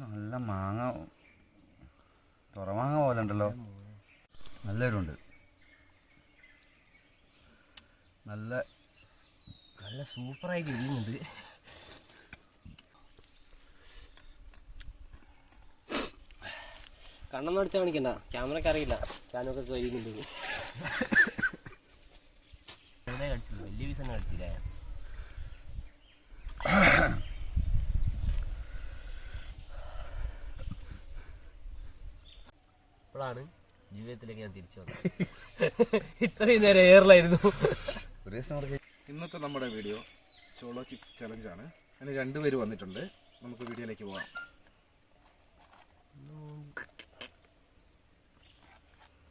നല്ല മാങ്ങ. തുറമാങ്ങ പോലെ ഉണ്ടല്ലോ. നല്ലൊരുണ്ട്. നല്ല നല്ല സൂപ്പറായി കഴിയുന്നുണ്ട് കണ്ണെന്ന് അടിച്ചാൽ കാണിക്കണ്ട. ക്യാമറയ്ക്ക് അറിയില്ല. ഞാനൊക്കെ കഴിയുന്നുണ്ട് കടിച്ചില്ല. വലിയ പീസ് തന്നെ കടിച്ചില്ലേ. ഇപ്പോഴാണ് ജീവിതത്തിലേക്ക് ഞാൻ തിരിച്ചു വന്നത്. ഇത്രയും നേരം എയറിലായിരുന്നു ഇന്നത്തെ നമ്മുടെ വീഡിയോ ചോളോ ചിപ്സ് ചലഞ്ച് ആണ്. അതിന് രണ്ടുപേര് വന്നിട്ടുണ്ട്. നമുക്ക് വീഡിയോയിലേക്ക് പോകാം.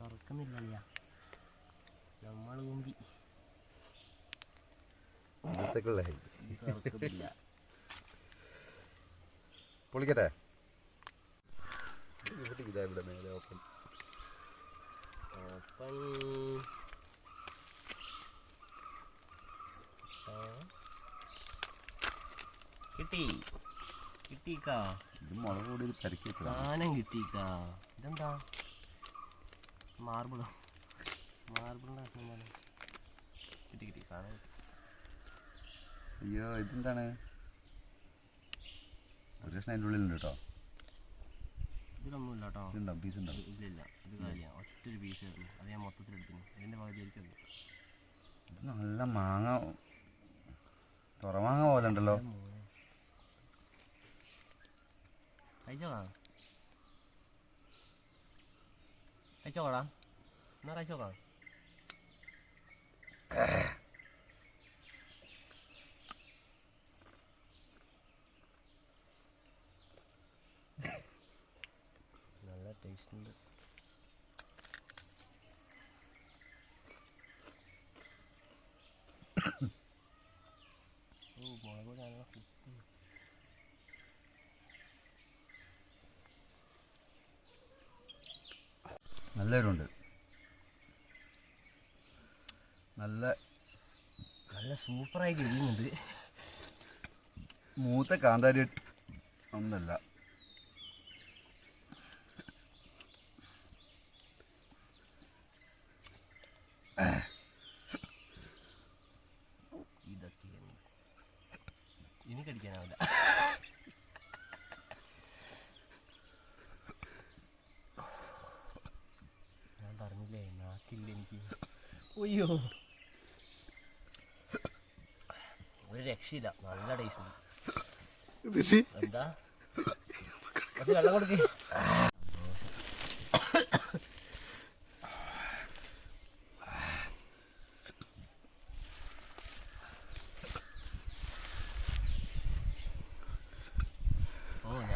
തുറക്കുന്നില്ല നമ്മൾ മുമ്പി. പൊളിക്കട്ടെ? ഇവിടെ ഇതാ ഇവിടെ മേലെ ഓപ്പൺ. ഓപ്പൺ. കിട്ടി. കിട്ടിക്കാ ഇത് മുളക് കൂടി പരിക്കി വെച്ചതാണ് സാധനം കിട്ടിക്കാ ഇതെന്താ? മാർബിളോ? മാർബിളിന്റെ കഷ്ണം കിട്ടി കിട്ടി. സാധനം അയ്യോ ഇതെന്താണ്? ഒരു കഷ്ണം അതിന്റെ ഉള്ളിലുണ്ട് കേട്ടോ. ഇതിലൊന്നുമില്ല കേട്ടോ ഇതുണ്ടാവും പീസ് ഉണ്ടാവും ഇല്ല ഇല്ല ഇത് കാര്യമാണ് ഒറ്റൊരു പീസ് അത് ഞാൻ മൊത്തത്തിൽ എടുക്കുന്നു ഇതിന്റെ പകുതി ആയിരിക്കും അത്. ഇത് നല്ല മാങ്ങ. തുറമാങ്ങ പോലെ ഉണ്ടല്ലോ. കഴിച്ചോടാ? കഴിച്ചോടാ? എന്നാ കഴിച്ചോടാ നല്ല ടേസ്റ്റ് ഉണ്ട്. ഓ മുളക് പൊടി നല്ല നല്ലൊരുണ്ട് നല്ല നല്ല സൂപ്പറായി കഴിയുന്നുണ്ട്. മൂത്ത കാന്താരി ഒന്നല്ല. ഇനി കടിക്കാനാവില്ല. ഞാൻ പറഞ്ഞില്ലേ നാക്കില്ല എനിക്ക്? ഒയ്യോ ഒരു രക്ഷയില്ല. നല്ല ടേസ്റ്റ് എന്താ? കുറച്ച് വെള്ളം കൊടുക്ക്.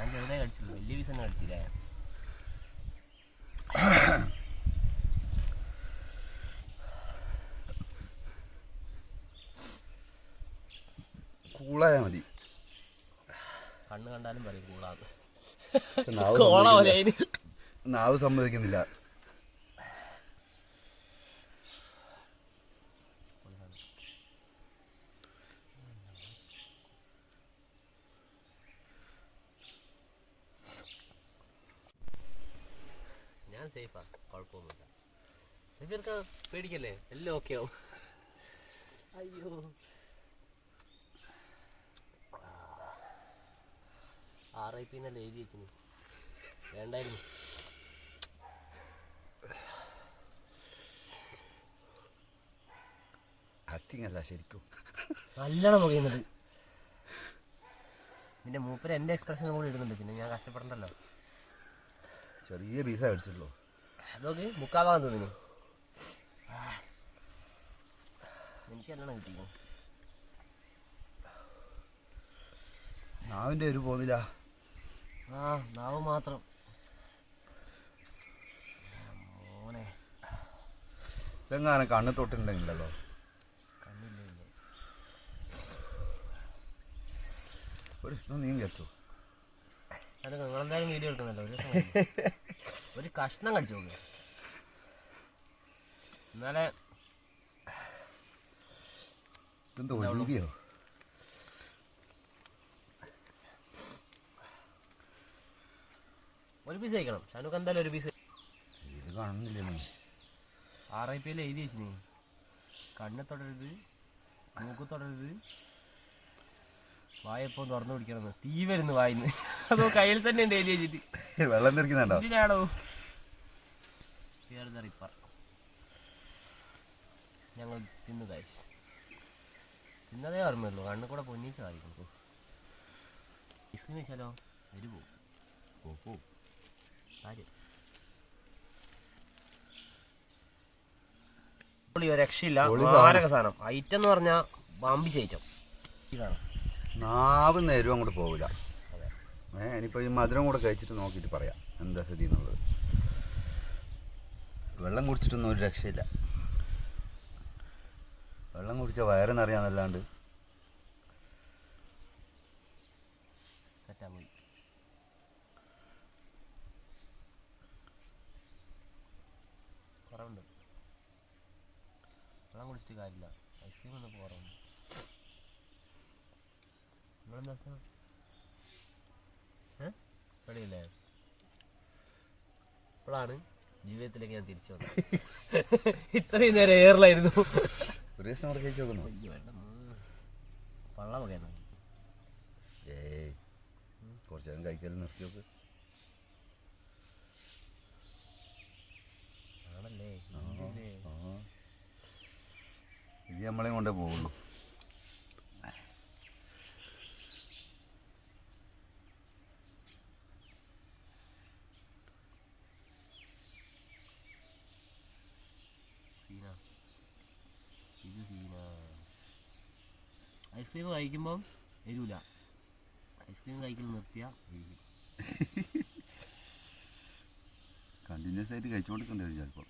ഞാൻ ചെറുതായി കടിച്ചുള്ളൂ വലിയ പീസ് തന്നെ കടിച്ചില്ലേ കൂളായാൽ മതി. കണ്ണ് കണ്ടാലും പറയും കൂളാന്ന്. നാവ് കോള പോലെ സമ്മതിക്കുന്നില്ല. അതിന് നാവ് സമ്മതിക്കുന്നില്ല ഞാൻ സേഫാ കുഴപ്പമൊന്നുമില്ല. സഫീർക്ക് പേടിക്കല്ലേ? എല്ലാം ഓക്കെ ആവും. അയ്യോ. ആർ ഐ പി എന്നല്ലേ എഴുതി വെച്ചിന്? വേണ്ടായിരുന്നു. ആക്ടിങ് അല്ല ശരിക്കും. നല്ലോണം മുകയുന്നുണ്ട് പിന്നെ മൂപ്പര് എന്റെ എക്സ്പ്രഷൻ കൂടി ഇടുന്നുണ്ട്. പിന്നെ ഞാൻ കഷ്ടപ്പെടണ്ടല്ലോ. ചെറിയ പീസാ അടിച്ചിട്ടുള്ളൂ. നോക്ക് മുക്കാഭാഗം തോന്നിന്. എനിക്ക് നല്ലോണം കിട്ടിയോ നാവിന്റെ ഒരു പോന്നില്ല. ആ നാവ് മാത്രം. മോനെ. ഇതെങ്ങാനും കണ്ണ് തൊട്ടിട്ടുണ്ടെങ്കിലല്ലോ? കണ്ണില്ലേ? ഒരു നീ കേട്ടു നിങ്ങളെന്തായാലും വീഡിയോ എടുക്കുന്നല്ലോ ഒരു. ഒരു കഷ്ണം കടിച്ചു നോക്ക്. എന്നാലെ ഇതെന്തോ ഒലിവിയോ ഒരു പീസ് കഴിക്കണം. ഷനുക്ക് എന്തായാലും ഒരു പീസ് ഇത് കാണുന്നില്ല നീ ആർ ഐ പി എൽ എഴുതി വെച്ചു നീ കണ്ണ് തൊടരുത് മൂക്ക് തൊടരുത്. വായപ്പം തുറന്നു പിടിക്കണം തീ വരുന്നു വായിന്ന്. അതോ കയ്യിൽ തന്നെ ഉണ്ട് എഴുതി വെച്ചിട്ട്. വെള്ളം തീർക്കുന്നുണ്ടോ എന്തിനാണോ Here റിപ്പർ Ripper. ഞങ്ങൾ തിന്നു കഴിച്ച് തിന്നതേ ഓർമ്മയുള്ളൂ. കണ്ണു കൂടെ പൊന്നിച്ച് വായിക്കും ഐസ്ക്രീം വെച്ചാലോ പോവും പോ, പോ. കാര്യം ഒരു രക്ഷയില്ല. മാരക സാധനം. ഐറ്റം എന്ന് പറഞ്ഞാൽ വമ്പിച്ച ഐറ്റം നാവ് നേരും അങ്ങോട്ട് പോവില്ല. ഏഹ് ഇനിയിപ്പോൾ ഈ മധുരം കൂടെ കഴിച്ചിട്ട് നോക്കിയിട്ട് പറയാം. എന്താ സ്ഥിതി എന്നുള്ളത്. വെള്ളം കുടിച്ചിട്ടൊന്നും ഒരു രക്ഷയില്ല. വെള്ളം കുടിച്ച വയറ് നിറയാന്നല്ലാണ്ട് സെറ്റാ കുറവുണ്ട്. വെള്ളം കാര്യമില്ല. കുറവുണ്ട്. ഇപ്പോഴാണ് ജീവിതത്തിലേക്ക് ഞാൻ തിരിച്ചു വന്നു. ഇത്രയും നേരം എയറിലായിരുന്നു ഒരു ദിവസം കൂടെ കഴിച്ച് നോക്കുന്നു. അയ്യോ വേണ്ട. പള്ള വകയാണ് ഏയ് കുറച്ച് നേരം കഴിക്കലും നിർത്തി നോക്ക്. ആണല്ലേ. ഇത് നമ്മളെയും കൊണ്ടേ പോകുള്ളൂ സീന ഇത് സീന ഐസ്ക്രീം കഴിക്കുമ്പം എരിവില്ല ഐസ്ക്രീം കഴിക്കൽ നിർത്തിയാ എരിക്കും കണ്ടിന്യൂസ് ആയിട്ട് കഴിച്ചുകൊണ്ടിരിക്കണ്ടേ ചിലപ്പോൾ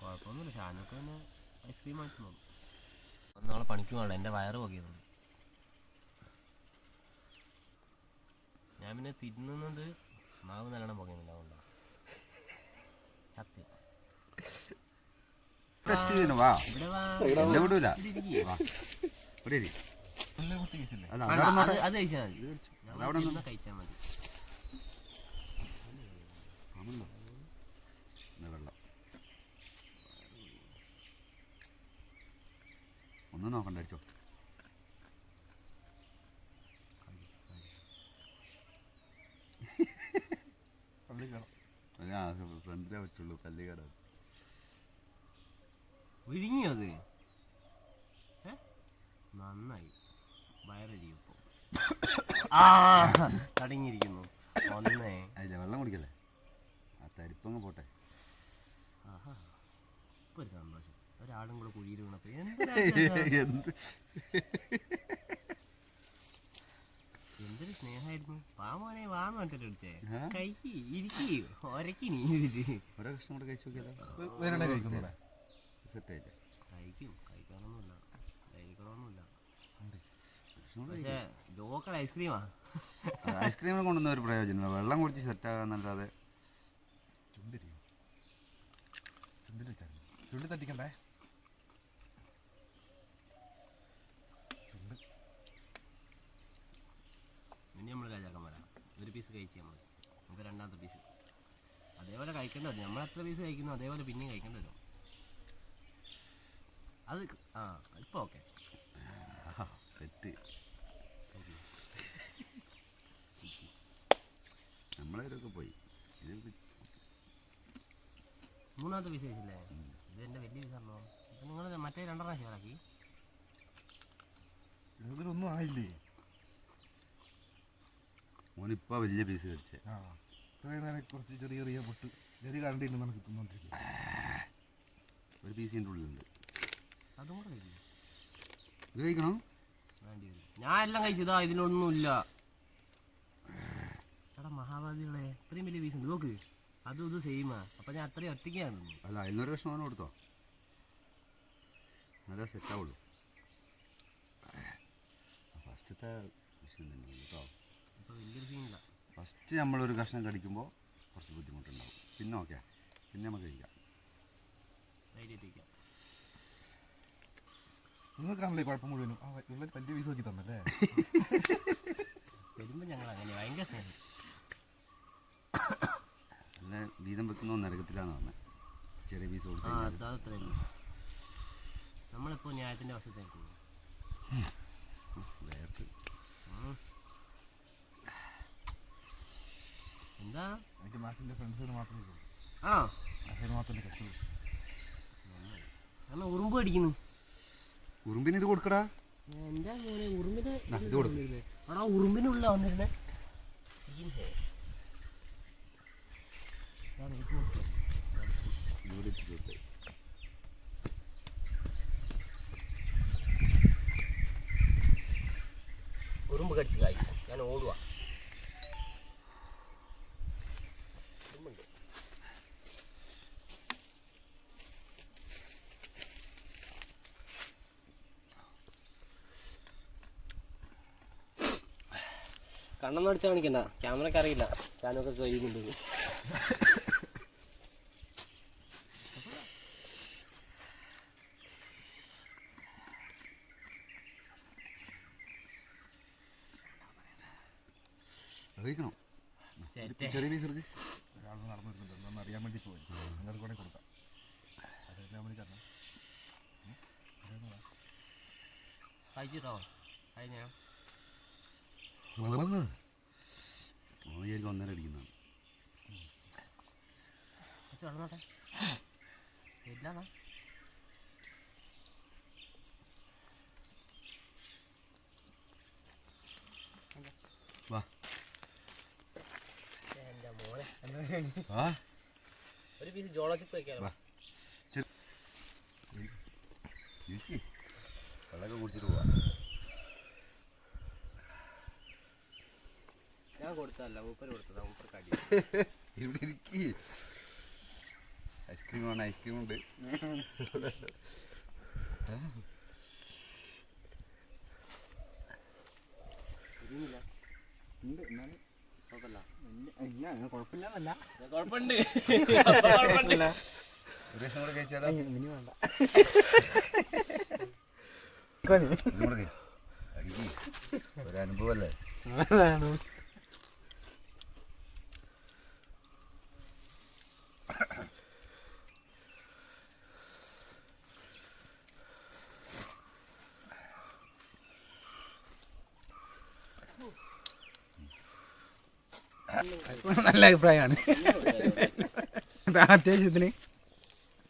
കുഴപ്പമൊന്നുമില്ല ഷാനൊക്കെ തന്നെ ഐസ്ക്രീം തോന്നും നാളെ പണിക്ക് വേണം എന്റെ വയറ് പോകിയതുകൊണ്ട് ഞാൻ പിന്നെ തിന്നുന്നത് മാവ് നല്ലോണം പോകുന്നില്ല അതുകൊണ്ടാണ്. ടെസ്റ്റ് ചെയ്യുന്നു വാ. എന്നെ വിടൂല. വാ. ഇവിടെ ഇരി. അത് അവിടെ നോട്ടെ അതവിടെ വെള്ളം. ഒന്നും നോക്കണ്ട അടിച്ചോ. ഫ്രണ്ടിലേ പറ്റുള്ളൂ കല്ലിക്കട വിഴുങ്ങിയോ അത്? നന്നായി. വയറടിയപ്പോ ആ തടങ്ങിയിരിക്കുന്നു ഒന്നേ അതില്ല വെള്ളം കുടിക്കല്ലേ? ആ തരിപ്പങ്ങ് പോട്ടെ. ആഹാ ഇപ്പൊ ഒരു സന്തോഷം. ഒരാളും കൂടെ കുഴിയിൽ വീണപ്പോ? എന്ത് എന്തൊരു സ്നേഹമായിരുന്നു പാമോനെ വാന്ന് പറഞ്ഞിട്ട് അടിച്ചേ? കഴിക്കി ഇരിക്കി ഒരക്കി നീ ഒരു കഷ്ണം കൂടെ കഴിച്ചു നോക്കിയാലോ സെറ്റായില്ലേ? കഴിക്കും. കഴിക്കാനൊന്നുമില്ല കഴിക്കണമൊന്നുമില്ല പക്ഷേ ലോക്കൽ ഐസ്ക്രീമാ? ഐസ്ക്രീമിനെ കൊണ്ടൊന്നും ഒരു പ്രയോജനമില്ല. വെള്ളം കുടിച്ച് സെറ്റാകാന്നല്ലാതെ ചുണ്ടിരി ചുണ്ടിൽ വെച്ചാൽ ചുണ്ടി തട്ടിക്കണ്ടേ? ചുണ്ട്. ഇനി നമ്മൾ രാജാക്കന്മാരാ ഒരു പീസ് കഴിച്ച് നമ്മൾ നമുക്ക് രണ്ടാമത്തെ പീസ് അതേപോലെ കഴിക്കേണ്ടത് വരും. നമ്മൾ എത്ര പീസ് കഴിക്കുന്നു അതേപോലെ പിന്നെയും കഴിക്കേണ്ടി വരും. അത് ആ ഇപ്പൊ ഓക്കെ സെറ്റ്. നമ്മളവരൊക്കെ പോയി. ഇത് മൂന്നാമത്തെ പീസ് കഴിച്ചില്ലേ ഇത് എന്റെ വലിയ അപ്പം നിങ്ങൾ മറ്റേ രണ്ടെണ്ണം ഷെയറാക്കി ഇതിലൊന്നും ആയില്ലേ? മോനിപ്പോ വലിയ പീസ് കഴിച്ചേ ആ ഇത്രയും നേരം കുറച്ച് ചെറിയ ചെറിയ പൊട്ട്. ചെറിയ കണ്ടിട്ട് നമുക്ക് തിന്നോണ്ടിരിക്കും ഒരു പീസിന്റെ ഉള്ളിലുണ്ട്. അതും കൂടെ കഴിക്കും ഇത് കഴിക്കണോ? വേണ്ടി വരും ഞാൻ എല്ലാം കഴിച്ചതാ ഇതിലൊന്നുമില്ല. എടാ മഹാഭാവികളെ ഇത്രയും വലിയ പീസ് ഉണ്ട്. നോക്ക്. അതും ഇത് സെയിമാ അപ്പം ഞാൻ അത്രയും ഒറ്റയ്ക്കാണ് അല്ല ഇന്നൊരു കഷ്ണം അവന് കൊടുത്തോ? അതാ സെറ്റാവുള്ളൂ ഫസ്റ്റത്തെ വിഷയം തന്നെ കേട്ടോ. വലിയൊരു സീനില്ല ഫസ്റ്റ് നമ്മളൊരു കഷ്ണം കടിക്കുമ്പോൾ കുറച്ച് ബുദ്ധിമുട്ടുണ്ടാവും. പിന്നെ ഓക്കെ. പിന്നെ നമുക്ക് കഴിക്കാം. ധൈര്യമായിട്ടിരിക്കാം നിങ്ങൾക്കാണല്ലേ കുഴപ്പം മുഴുവനും? ആ ഉള്ളിൽ വലിയ പീസ് നോക്കി തന്നല്ലേ? വരുമ്പോ ഞങ്ങൾ അങ്ങനെ ഭയങ്കര സ്നേഹം. അവിടെ വീതം വെക്കുന്ന നരകത്തിലാന്ന് പറഞ്ഞത് ചെറിയ പീസ് ആ കൊടുത്തു അത് നമ്മളിപ്പോൾ ന്യായത്തിന്റെ വശത്തേക്ക് വേർത്ത്. എന്താ? എനിക്ക് നാട്ടിലെ ഫ്രണ്ട്സുകൾ മാത്രമേ ഉള്ളൂ. ആണോ നാട്ടിൽ മാത്രമേ കഷ്ടമുള്ളൂ കാരണം ഉറുമ്പ് അടിക്കുന്നു ഉറുമ്പിന് ഇത് കൊടുക്കടാ. എന്താ മോനെ ഉറുമ്പിന് ദാ, ഇത് കൊടുക്ക്. അവിടെ ഉറുമ്പിനുള്ള വന്നിരുന്നേ. ഇവിടെ ഇട്ടിട്ട് കൊടുത്തേ. ഉറുമ്പ് കടിച്ച് കായ് ഞാൻ ഓടുക ഉറുമ്പുണ്ട് കണ്ണൊന്നും അടിച്ചാൽ കാണിക്കണ്ട. ക്യാമറക്ക് അറിയില്ല. ഞാനൊക്കെ കഴിയുന്നുണ്ട് ചേട്ടേ ചെറിയ പീസ് ഒരാൾ നടന്നു വരുന്നുണ്ട് അറിയാൻ വേണ്ടി പോയി. നിങ്ങൾക്ക് കൂടെ കൊടുക്കാം. അറിയാൻ വേണ്ടി തരണം. കഴിച്ചിട്ടോ? കഴിഞ്ഞ? ഓൻ വിചാരിക്കും ഒന്നര അടിക്കുന്നതാണ് വാ വാ ഒരു പീസ് ജോള ചിപ്പ് വയ്ക്കാലോ വാ. ഇരിക്ക് വെള്ളമൊക്കെ കുടിച്ചിട്ട് പോവാ ഞാൻ കൊടുത്തതല്ല മൂപ്പര് കൊടുത്തതാ മൂപ്പർ കടി ഇവിടെ ഇരിക്കി. ഐസ്ക്രീം വേണം ഐസ്ക്രീം ഉണ്ട്. എന്നാലും കുഴപ്പമില്ല. കുഴപ്പമുണ്ട്. ഒരു ലക്ഷം കൂടെ കഴിച്ചാലോ ഇനി വേണ്ട. ഇതും നല്ല അഭിപ്രായമാണ്. അത്യാവശ്യത്തിന്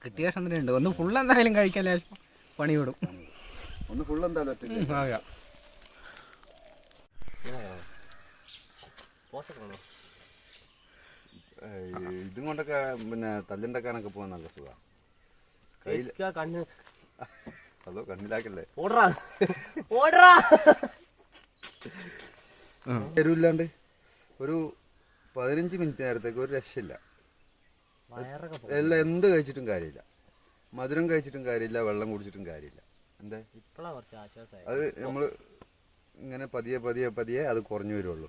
കിട്ടിയ കഷ്ണത്തിന് ഉണ്ട്. ഒന്ന് ഫുൾ എന്തായാലും കഴിക്കാൻ ലേശം പണി വിടും. ഒന്ന് ഫുൾ എന്തായാലും ആകാം. ഇതും കൊണ്ടൊക്കെ പിന്നെ തല്ലുണ്ടാക്കാനൊക്കെ പോകാൻ നല്ല സുഖമാണ് കയ്യിൽ കണ്ണ്. അതോ കണ്ണിലാക്കല്ലേ? ഓടറാ. ഓടറാ. എരിവില്ലാണ്ട് ഒരു പതിനഞ്ച് മിനിറ്റ് നേരത്തേക്ക് ഒരു രക്ഷയില്ല. എല്ലാം എന്ത് കഴിച്ചിട്ടും കാര്യമില്ല. മധുരം കഴിച്ചിട്ടും കാര്യമില്ല വെള്ളം കുടിച്ചിട്ടും കാര്യമില്ല. എന്താ? അത് നമ്മൾ ഇങ്ങനെ പതിയെ പതിയെ പതിയെ അത് കുറഞ്ഞു വരുള്ളൂ.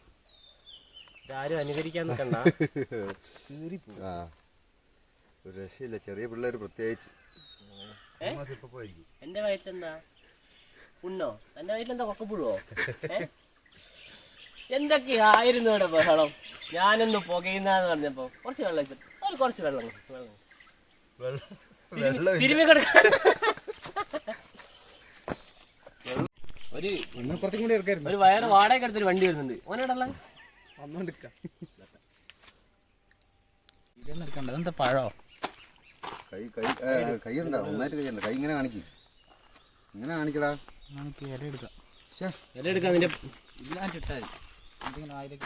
ആരും അനുകരിക്കാൻ നിൽക്കണ്ട ആ. ഒരു രക്ഷയില്ല. ചെറിയ പിള്ളേർ പ്രത്യേകിച്ച്. എന്റെ വയറ്റിലെന്താ? ഉണ്ണോ എന്റെ വയറ്റിലെന്താ? കൊക്കപ്പുഴുവോ? എന്തൊക്കെയായിരുന്നു അവിടെ ബഹളം? ഞാനൊന്ന് പുകയുന്നാന്ന് പറഞ്ഞപ്പോ കുറച്ച് വെള്ളം ഒരു കുറച്ച് വെള്ളം വെള്ളം തിരുമ്മി ഒരു ഒന്ന് കുറച്ചും കൂടി ഒരു വയറ് വാടക എടുത്തൊരു വണ്ടി വരുന്നുണ്ട്. ഓനോടല്ല? അതെന്താ പഴോ? കൈ കൈ കൈ കൈ ഉണ്ട്? കൈ ഇങ്ങനെ കാണിക്ക്. ഇങ്ങനെ കാണിക്കടാ. നമുക്ക് ഇല എടുക്കാം. ശ്ശേ. എടുക്കാം എന്തെങ്കിലും വായിലേക്ക്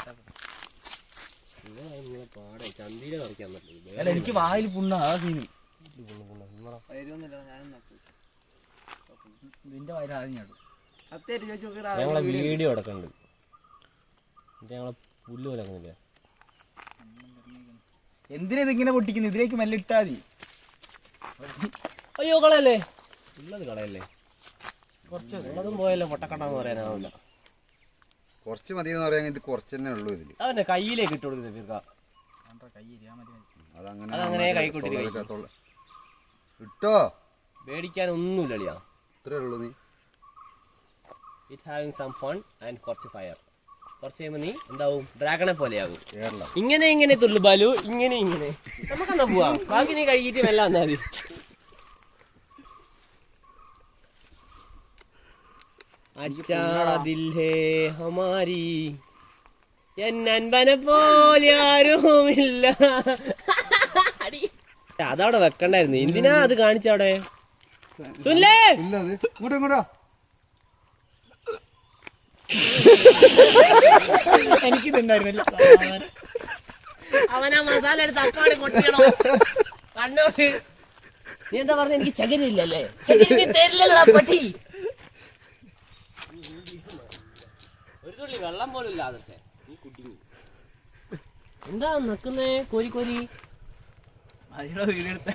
അല്ല എനിക്ക് വായിൽ പുണ്ണ ആ സീന് നിന്റെ വായിൽ ആദ്യം ഞാടും ഞങ്ങളെ വീഡിയോ അടക്കുന്നുണ്ട് എന്നിട്ട് ഞങ്ങളെ പുല്ല് വിലക്കുന്നില്ല? എന്തിനാ ഇതിങ്ങനെ പൊട്ടിക്കുന്നത് ഇതിലേക്ക് മെല്ലെ ഇട്ടാ മതി. അയ്യോ കളയല്ലേ? ഉള്ളത് കളയല്ലേ? കുറച്ച് ഉള്ളതും പോയല്ലോ പൊട്ടക്കണ്ടെന്ന് പറയാനാവില്ല കുറച്ച് മതി എന്ന് പറയാൻ ഇത് കുറച്ച് തന്നെ ഉള്ളൂ ഇതിൽ അവന്റെ കയ്യിലേക്ക് ഇട്ട് കൊടുക്കുന്നത് തീർക്ക കൈ ഇരിയാ മതി? മതി. അതങ്ങനെ കൈ ഇട്ടോ പേടിക്കാൻ ഒന്നുമില്ല അളിയാ ഇത്രേ ഉള്ളൂ നീ. It having some fun and കുറച്ച് ഫയർ കുറച്ച് കഴിയുമ്പോ നീ എന്താവും? ഡ്രാഗണെ പോലെയാകും. ഇങ്ങനെ ഇങ്ങനെ തുള്ളു ബാലു ഇങ്ങനെ ഇങ്ങനെ. നമുക്കെന്നാ പോവാം? ബാക്കി നീ കഴുകിയിട്ട് എല്ലാം വന്നാൽ മതി. അച്ഛാ दिल है ഹമാരി. എൻ അൻപനെ പോലെ ആരുമില്ല. അതവിടെ വെക്കണ്ടായിരുന്നു. എന്തിനാ അത് കാണിച്ചവിടെ? സുല്ലേ എനിക്ക് എനിക്കിതുണ്ടായിരുന്നില്ല. അവനാ മസാല എടുത്ത് അപ്പാട് കൊട്ടിയണോ കണ്ണോട്ട് നീ എന്താ പറഞ്ഞ? എനിക്ക് ചകരില്ലല്ലേ ചകിരി തരില്ലല്ലോ പട്ടി വെള്ളം പോലും ഇല്ല ആദർശേ ഈ കുട്ടിങ്ങി എന്താ നിക്കുന്നേ? കോരി കോരി. വീടെടുത്ത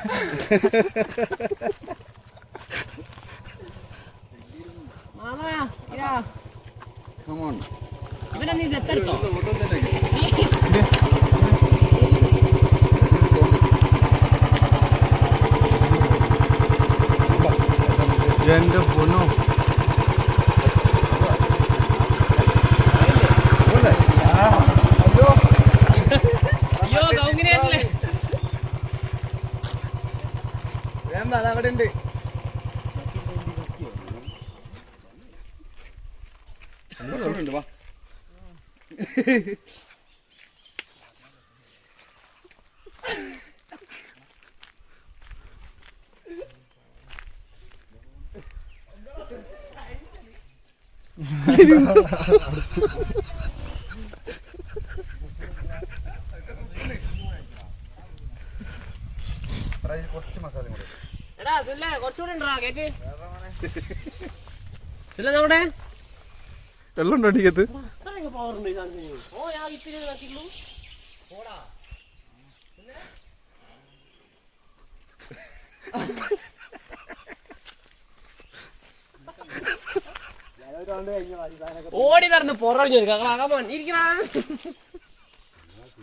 ഇവനെ നീ ദത്തെടുത്തോ എന്റെ പൊണ്ണു അയ്യോ കൗങ്ങിനെയല്ലേ വേണ്ട അത് അവിടെ ഉണ്ട് ഉണ്ട് വാ എടാ, ഇതിൽ കുറച്ച് മസാല കൂടെ എടാ സുല്ലേ കുറച്ചുകൂടെ ഉണ്ടോ കേറ്റ് സുല്ല നമ്മുടെ വെള്ളം ഉണ്ടോ ഓടി നടന്ന് പുറഞ്ഞു കമോൺ ഇരിക്കണ